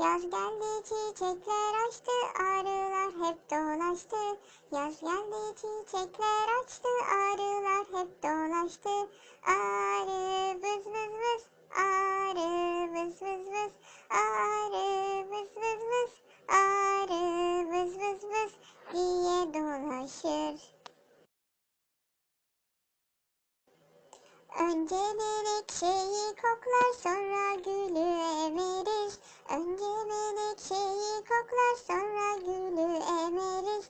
Yaz geldi çiçekler açtı arılar hep dolaştı. Yaz geldi çiçekler açtı arılar hep dolaştı. Arı vız vız vız arı vız vız vız arı vız vız vız arı vız vız vız diye dolaşır. Önce menekşeyi koklar sonra gülü emeriz. Önce menekşeyi koklar sonra gülü emeriz.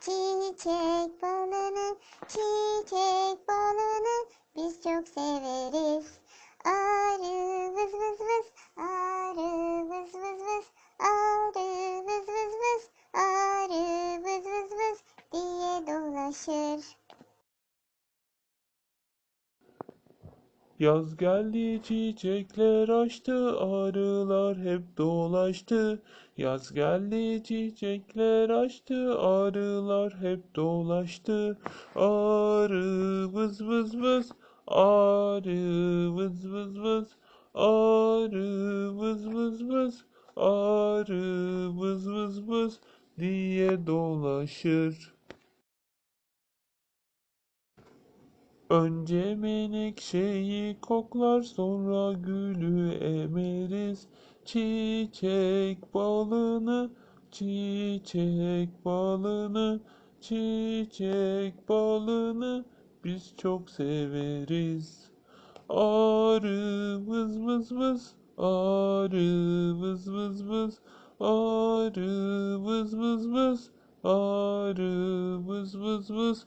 çiçek balını, çiçek balını biz çok severiz. Arı vız vız vız, arı vız vız vız, arı vız vız vız, arı vız vız vız diye dolaşır. Yaz geldi çiçekler açtı arılar hep dolaştı. Yaz geldi çiçekler açtı arılar hep dolaştı. Arı vız vız vız arı vız vız vız arı vız vız vız arı vız vız vız diye dolaşır. Önce menekşeyi koklar sonra gülü emeriz. Çiçek balını, çiçek balını, çiçek balını biz çok severiz. Arı vız vız vız, arı vız vız vız, arı vız vız vız, arı vız vız vız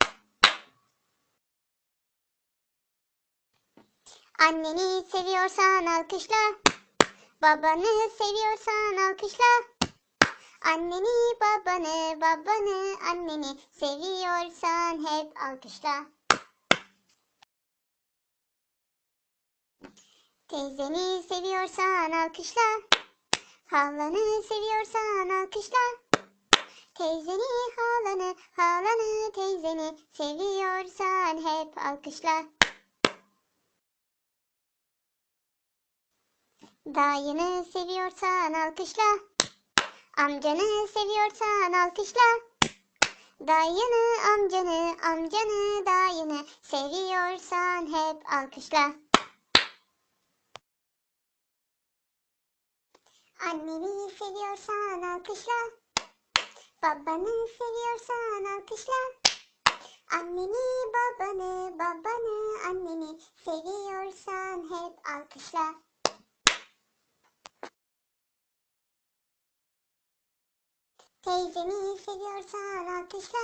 Anneni seviyorsan alkışla. Babanı seviyorsan alkışla. Anneni, babanı, babanı, anneni seviyorsan hep alkışla. Teyzeni seviyorsan alkışla. Halanı seviyorsan alkışla. Teyzeni, halanı, halanı, teyzeni seviyorsan hep alkışla. Dayını seviyorsan alkışla. Amcanı seviyorsan alkışla. Dayını, amcanı, amcanı, dayını seviyorsan hep alkışla. Anneni seviyorsan alkışla. Babanı seviyorsan alkışla. Anneni, babanı, babanı, anneni seviyorsan hep alkışla. Teyzeni seviyorsan alkışla.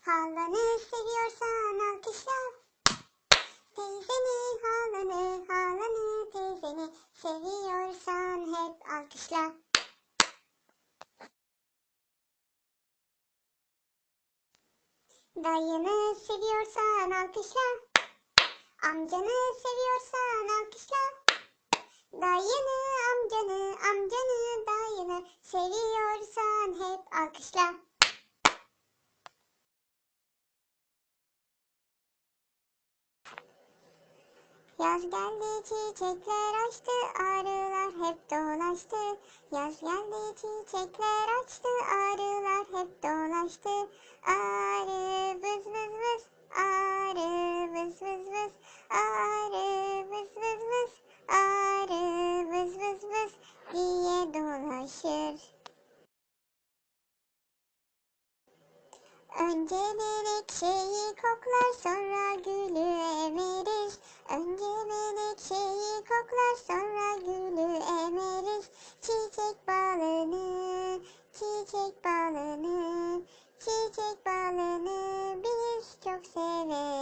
Halanı seviyorsan alkışla. Teyzeni, halanı, halanı, teyzeni seviyorsan hep alkışla. Dayını seviyorsan alkışla. Amcanı seviyorsan alkışla. Dayını, amcanı, amcanı, dayını seviyorsan hep alkışla. Yaz geldi çiçekler açtı arılar hep dolaştı. Yaz geldi çiçekler açtı arılar hep dolaştı. Arı vız vız vız. Arı vız vız vız. Arı vız vız vız arı vız vız vız diye dolaşır Önce menekşeyi koklar sonra gülü emeriz. Önce menekşeyi koklar sonra gülü emeriz. Çiçek balını, çiçek balını, çiçek balını biz çok severiz.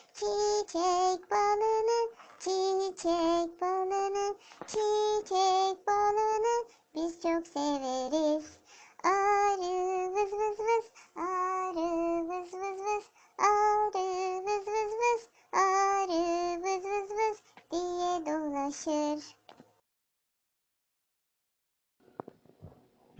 Çiçek balını, çiçek balını, çiçek balını biz çok severiz. Arı vız vız vız, arı vız vız vız, arı vız vız vız, arı vız vız vız diye dolaşır.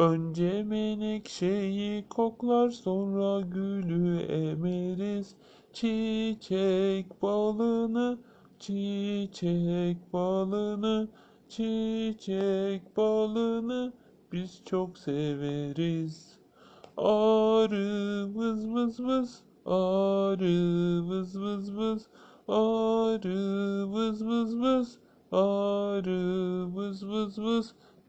Önce menekşeyi koklar sonra gülü emeriz. Çiçek balını, çiçek balını, çiçek balını biz çok severiz. Arı vız vız vız, arı vız vız vız, arı vız vız vız, arı vız vız vız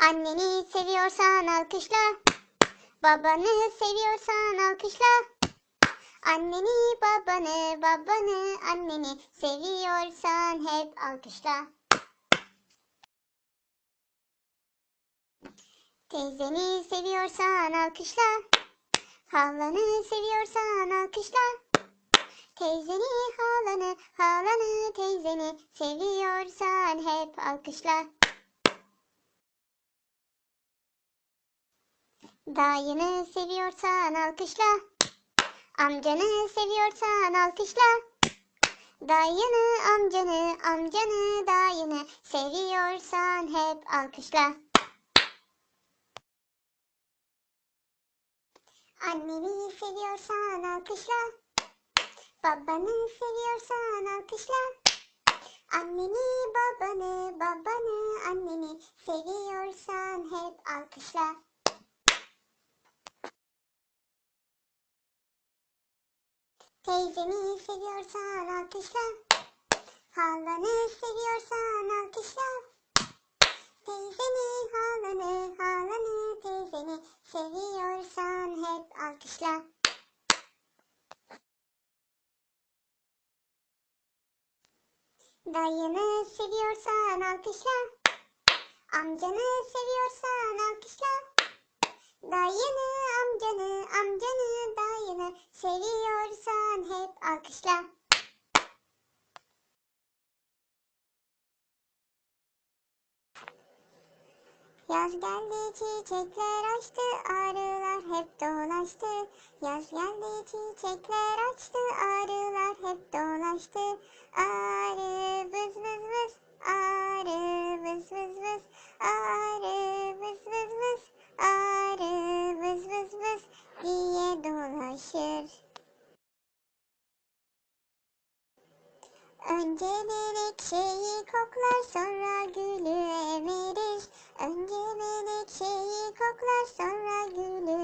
Anneni seviyorsan alkışla. Babanı seviyorsan alkışla. Anneni, babanı, babanı, anneni seviyorsan hep alkışla. Teyzeni seviyorsan alkışla. Halanı seviyorsan alkışla. Teyzeni, halanı, halanı, teyzeni seviyorsan hep alkışla. Dayını seviyorsan alkışla. Amcanı seviyorsan alkışla. Dayını, amcanı, amcanı, dayını seviyorsan hep alkışla. Anneni seviyorsan alkışla. Babanı seviyorsan alkışla. Anneni, babanı, babanı, anneni seviyorsan hep alkışla. Teyzeni seviyorsan alkışla. Halanı seviyorsan alkışla. Teyzeni, halanı, halanı, teyzeni seviyorsan hep alkışla. Dayını seviyorsan alkışla. Amcanı seviyorsan alkışla. Dayını, amcanı, amcanı, dayını seviyorsan hep alkışla. Yaz geldi çiçekler açtı arılar hep dolaştı. Yaz geldi çiçekler açtı arılar hep dolaştı. Arı vız vız vız. Arı vız vız vız. Arı vız vız vız arı vız vız vız diye dolaşır Önce menekşeyi koklar sonra gülü emeriz. Önce menekşeyi koklar sonra gülü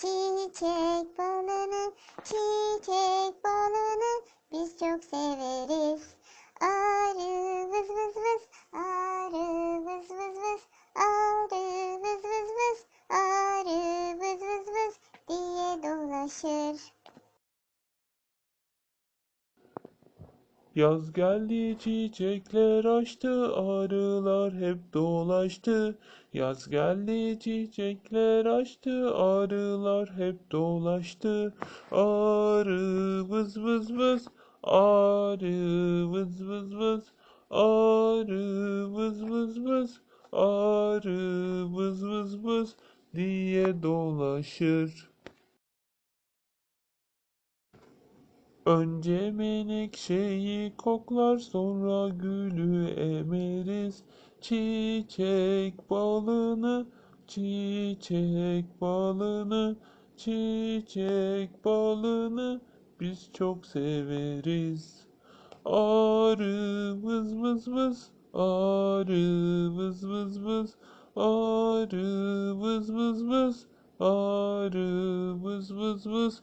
çiçek balını, çiçek balını biz çok severiz. Arı vız vız vız, arı vız vız vız, arı vız vız vız, arı vız vız vız diye dolaşır. Yaz geldi çiçekler açtı arılar hep dolaştı. Yaz geldi çiçekler açtı arılar hep dolaştı. Arı vız vız vız. Arı vız vız vız. Arı vız vız vız. Arı vız vız vız diye dolaşır Önce menekşeyi koklar sonra gülü emeriz. Çiçek balını, çiçek balını, çiçek balını biz çok severiz. Arı vız vız vız, arı vız vız vız, arı vız vız vız, arı vız vız vız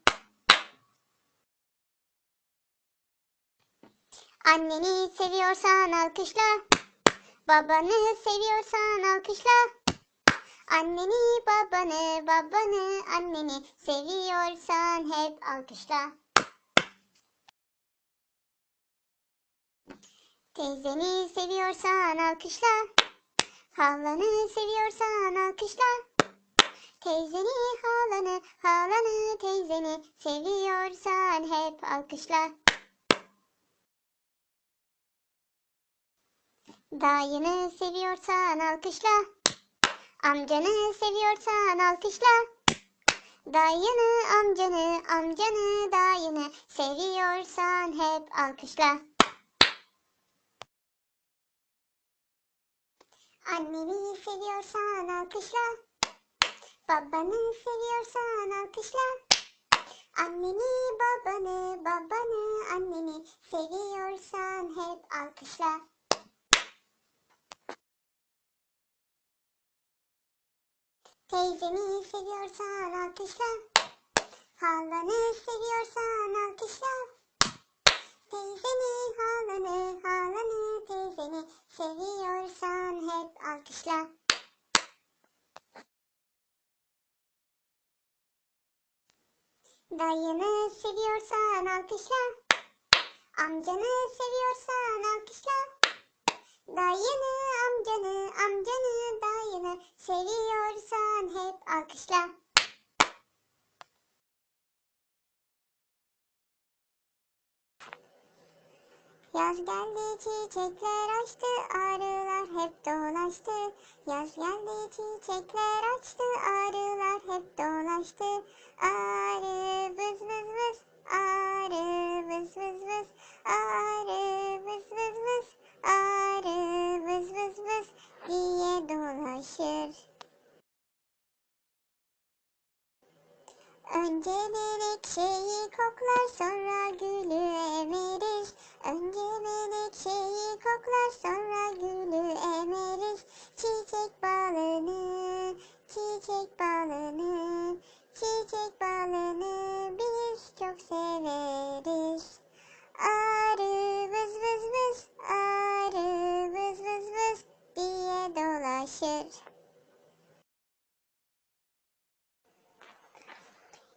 Anneni seviyorsan alkışla. Babanı seviyorsan alkışla. Anneni, babanı, babanı, anneni seviyorsan hep alkışla. Teyzeni seviyorsan alkışla. Halanı seviyorsan alkışla. Teyzeni, halanı, halanı, teyzeni seviyorsan hep alkışla. Dayını seviyorsan alkışla. Amcanı seviyorsan alkışla. Dayını, amcanı, amcanı, dayını seviyorsan hep alkışla. Anneni seviyorsan alkışla. Babanı seviyorsan alkışla. Anneni, babanı, babanı, anneni seviyorsan hep alkışla. Teyzeni seviyorsan alkışla. Halanı seviyorsan alkışla. Teyzeni, halanı, halanı, teyzeni seviyorsan hep alkışla. Dayını seviyorsan alkışla. Amcanı seviyorsan alkışla. Dayını, amcanı, amcanı, dayını seviyorsan hep alkışla. Yaz geldi çiçekler açtı arılar hep dolaştı. Yaz geldi çiçekler açtı arılar hep dolaştı. Arı vız vız vız. Arı vız vız vız. Arı vız vız vız arı vız vız vız diye dolaşır. Önce menekşeyi koklar sonra gülü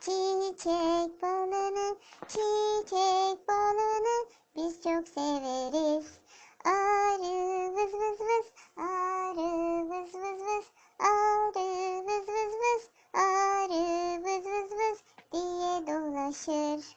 çiçek balını, çiçek balını biz çok severiz. Arı vız vız vız, arı vız vız vız, arı vız vız vız, arı vız vız vız diye dolaşır.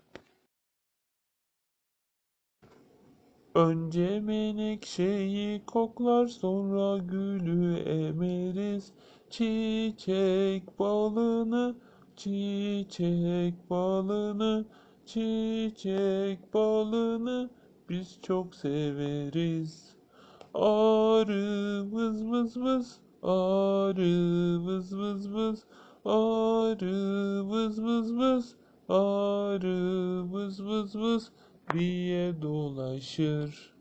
Önce menekşeyi koklar sonra gülü emeriz. Çiçek balını, çiçek balını, çiçek balını biz çok severiz. Arı vız vız vız, arı vız vız vız, arı vız vız vız, arı vız vız vız diye dolaşır.